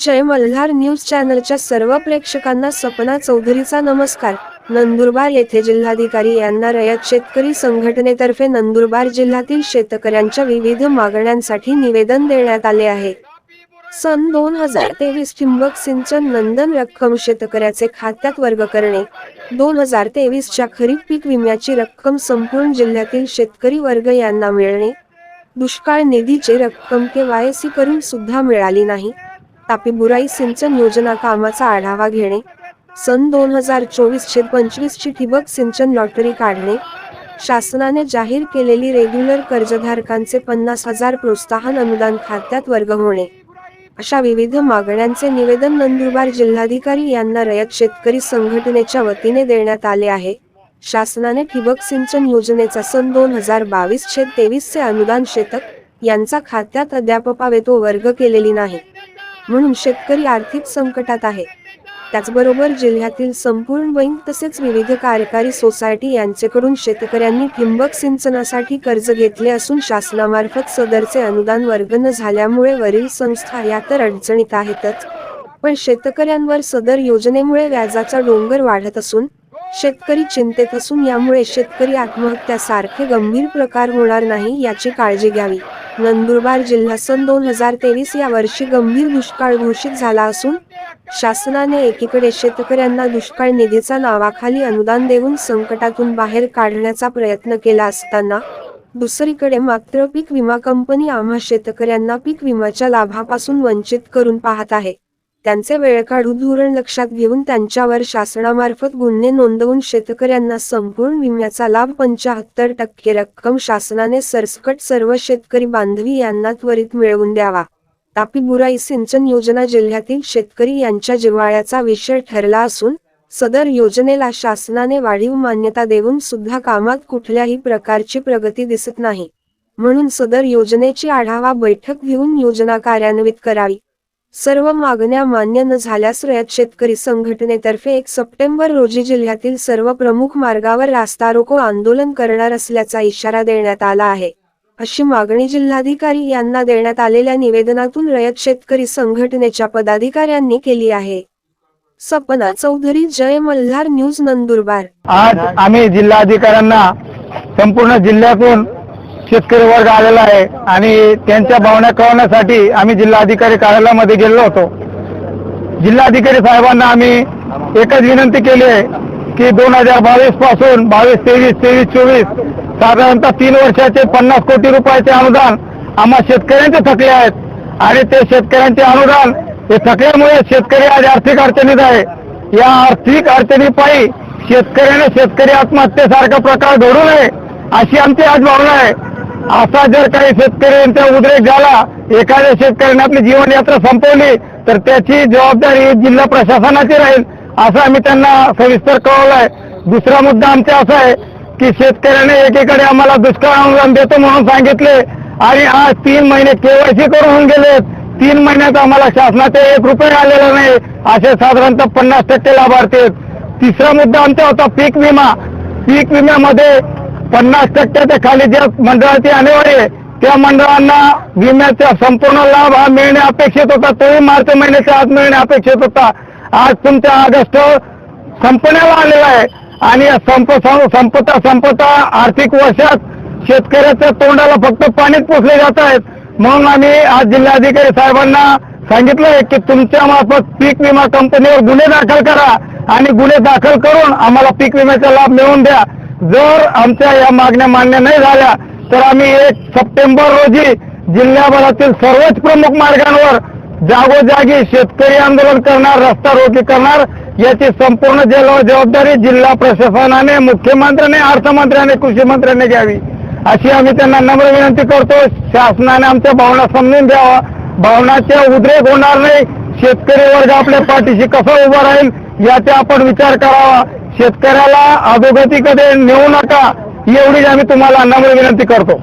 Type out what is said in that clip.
जय Malhar news चॅनलच्या सर्व प्रेक्षकांना सपना चौधरीचा नमस्कार. नंदुरबार येथे जिल्हाधिकारी यांना रयत शेतकरी संघटनेतर्फे नंदुरबार जिल्ह्यातील शेतकऱ्यांच्या विविध मागण्यांसाठी निवेदन देण्यात आले आहे. सन दोन हजार तेवीस ठिंबक सिंचन नंदन रक्कम शेतकऱ्याचे खात्यात वर्ग करणे. दोन हजार तेवीसच्या खरीप पीक विम्याची रक्कम संपूर्ण जिल्ह्यातील शेतकरी वर्ग यांना मिळणे. दुष्काळ निधीची रक्कम केवायसी करून सुद्धा मिळाली नाही. तापी बुराई सिंचन योजना कामाचा आढावा घेणे सन दोन हजार चोवीस चे पंचवीस ची ठिबक सिंचन लॉटरी काढणे शासनाने जाहीर केलेली रेग्युलर कर्जधारकांचे पन्नास हजार प्रोत्साहन अनुदान खात्यात वर्ग होणे. अशा विविध मागण्यांचे निवेदन नंदुरबार जिल्हाधिकारी यांना रयत शेतकरी संघटनेच्या वतीने देण्यात आले आहे. शासनाने ठिबक सिंचन योजनेचा सन दोन हजार बावीस छेद तेवीस चे अनुदान शेतक यांचा खात्यात अद्याप पावे तो वर्ग केलेली नाही. म्हणून शेतकरी आर्थिक संकटात आहे. त्याचबरोबर जिल्ह्यातील संपूर्ण बँक तसेच विविध कार्यकारी सोसायटी यांचेकडून शेतकऱ्यांनी ठिंबक सिंचनासाठी कर्ज घेतले असून शासनामार्फत सदरचे अनुदान वर्ग न झाल्यामुळे वरील संस्था या तर अडचणीत आहेतच. पण शेतकऱ्यांवर सदर योजनेमुळे व्याजाचा डोंगर वाढत असून शेतकरी चिंतेत असून यामुळे शेतकरी आत्महत्यासारखे गंभीर प्रकार होणार नाही याची काळजी घ्यावी. नंदुरबार जिल्हा सन दोन हजार तेवीस या वर्षी गंभीर दुष्काळ घोषित झाला असून शासनाने एकीकडे शेतकऱ्यांना दुष्काळ निधीचा नावाखाली अनुदान देऊन संकटातून बाहेर काढण्याचा प्रयत्न केला असताना दुसरीकडे मात्र पीक विमा कंपनी आम्हा शेतकऱ्यांना पीक विम्याच्या लाभापासून वंचित करून पाहत आहे. त्यांचे वेळकाढू धोरण लक्षात घेऊन त्यांच्यावर शासनामार्फत गुन्हे नोंदवून शेतकऱ्यांना संपूर्ण विम्याचा लाभ पंचाहत्तर टक्के रक्कम शासनाने सरसकट सर्व शेतकरी बांधवी यांना त्वरित मिळवून द्यावा. तापी बुराई सिंचन योजना जिल्ह्यातील शेतकरी यांच्या जिव्हाळ्याचा विषय ठरला असून सदर योजनेला शासनाने वाढीव मान्यता देऊन सुद्धा कामात कुठल्याही प्रकारची प्रगती दिसत नाही. म्हणून सदर योजनेची आढावा बैठक घेऊन योजना कार्यान्वित करावी. सर्व मागण्या मान्य न झाल्यास रयत शेतकरी संघटनेतर्फे एक सप्टेंबर रोजी जिल्ह्यातील सर्व प्रमुख मार्गावर रास्ता रोको आंदोलन करणार असल्याचा इशारा देण्यात आला आहे. अशी मागणी जिल्हाधिकारी यांना देण्यात आलेल्या निवेदनातून रयत शेतकरी संघटनेच्या पदाधिकाऱ्यांनी केली आहे. सपना चौधरी जय मल्हार न्यूज नंदुरबार. आज आम्ही जिल्हाधिकाऱ्यांना संपूर्ण जिल्ह्यातून शेतकरी वर्ग आलेला आहे आणि त्यांच्या भावना कळवण्यासाठी आम्ही जिल्हाधिकारी कार्यालयामध्ये गेलो होतो. जिल्हाधिकारी साहेबांना आम्ही एकच विनंती केली आहे की दोन हजार बावीसपासून बावीस तेवीस तेवीस चोवीस साधारणतः तीन वर्षाचे पन्नास कोटी रुपयाचे अनुदान आम्हा शेतकऱ्यांचे थकले आहेत. आणि ते शेतकऱ्यांचे अनुदान हे थकल्यामुळे शेतकरी आज आर्थिक अडचणीत आहे. या आर्थिक अडचणीपायी शेतकऱ्याने शेतकरी आत्महत्येसारखा प्रकार घडू नये अशी आमची आज भावना आहे. असा जर काही शेतकऱ्यांचा उद्रेक झाला एखाद्या शेतकऱ्याने आपली जीवनयात्रा संपवली तर त्याची जबाबदारी जिल्हा प्रशासनाची राहील असं आम्ही त्यांना सविस्तर कळवलंय. दुसरा मुद्दा आमचा असा आहे की शेतकऱ्याने एकीकडे आम्हाला दुष्काळ अनुदान देतो म्हणून सांगितले आणि आज तीन महिने केवायसी करून होऊन तीन महिन्यात आम्हाला शासनाचे एक रुपये आलेला नाही असे साधारणतः पन्नास टक्के लाभार्थी आहेत. तिसरा मुद्दा आमचा होता पीक विमा. पीक विम्यामध्ये पन्नास टक्क्याच्या खाली ज्या मंडळाची अनिवार्य आहे त्या मंडळांना विम्याचा संपूर्ण लाभ हा मिळणे अपेक्षित होता. तोही मार्च महिन्याच्या आत मिळणे अपेक्षित होता. आज तुमच्या ऑगस्ट संपण्याला आलेला आहे. आणि संप संपता संपता आर्थिक वर्षात शेतकऱ्याच्या तोंडाला फक्त पाणीच पोचले जात आहेत. म्हणून आम्ही आज जिल्हाधिकारी साहेबांना सांगितलंय की तुमच्या मार्फत पीक विमा कंपनीवर गुन्हे दाखल करा आणि गुन्हे दाखल करून आम्हाला पीक विम्याचा लाभ मिळवून द्या. जर आमच्या या मागण्या मान्य नाही झाल्या तर आम्ही एक सप्टेंबर रोजी जिल्ह्याभरातील सर्वच प्रमुख मार्गांवर जागोजागी शेतकरी आंदोलन करणार रस्ता रोकी करणार याची संपूर्ण जल- जबाबदारी जिल्हा प्रशासनाने मुख्यमंत्र्याने अर्थमंत्र्याने कृषी मंत्र्याने घ्यावी. अशी आम्ही त्यांना नम्र विनंती करतो शासनाने आमच्या भावना समजून द्यावा भावनाचे उद्रेक होणार नाही. शेतकरी वर्ग आपल्या पाठीशी कसा उभा राहील याचा आपण विचार करावा. शेतकऱ्याला अधोगतीकडे नेऊ नका एवढीच आम्ही तुम्हाला अन्नामुळे विनंती करतो.